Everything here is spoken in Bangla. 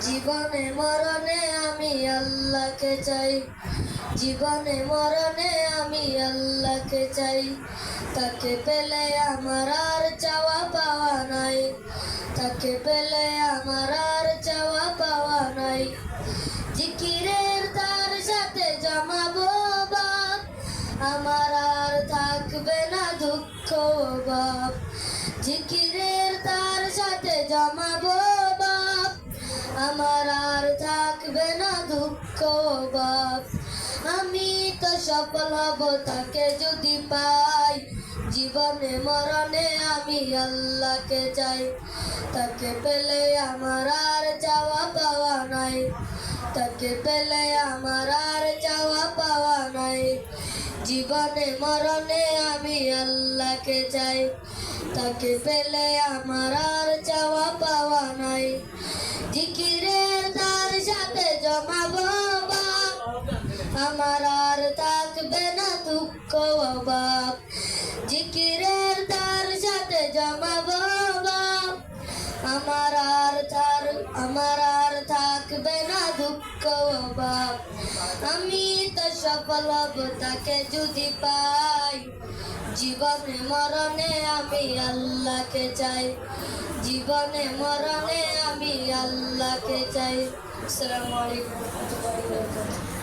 জীবনে মরণে আমি আল্লাহকে চাই। জীবনে মরণে আমি আল্লাহকে চাই। তাকে পেলে আমার আর চাওয়া পাওয়া নাই। তাকে পেলে আমার আর চাওয়া পাওয়া নাই। জিকিরের তার সাথে জমাবো বাপ আমার আর থাকবে না দুঃখ বাপ জিকিরের তার সাথে জমাবো আমার আর থাকবে না দুঃখ বাপ। আমি তো সফল হব, তাকে যদি পাই। জীবনে, মরণে আমি আল্লাহকে চাই। তাকে পেলে আমার আর চাওয়া পাওয়া নাই। তাকে পেলে আমার আর চাওয়া পাওয়া নাই। জীবনে, মরণে আমি আল্লাহকে চাই। তাকে পেলে আমার আর চাওয়া পাওয়া নাই। জিকিরের তার সাথে জমাবো আমার আর থাকবে না দুঃখ বাপ জিকিরের তার সাথে জমাবো আমার আর তার আমার আর থাকবে না দুঃখ বাপ আমি তো সফল হব, তাকে যদি পাই। জীবনে মরণে আমি আল্লাহকে চাই। জীবনে মরণে আল্লাহকে চাই। আসসালামু আলাইকুম।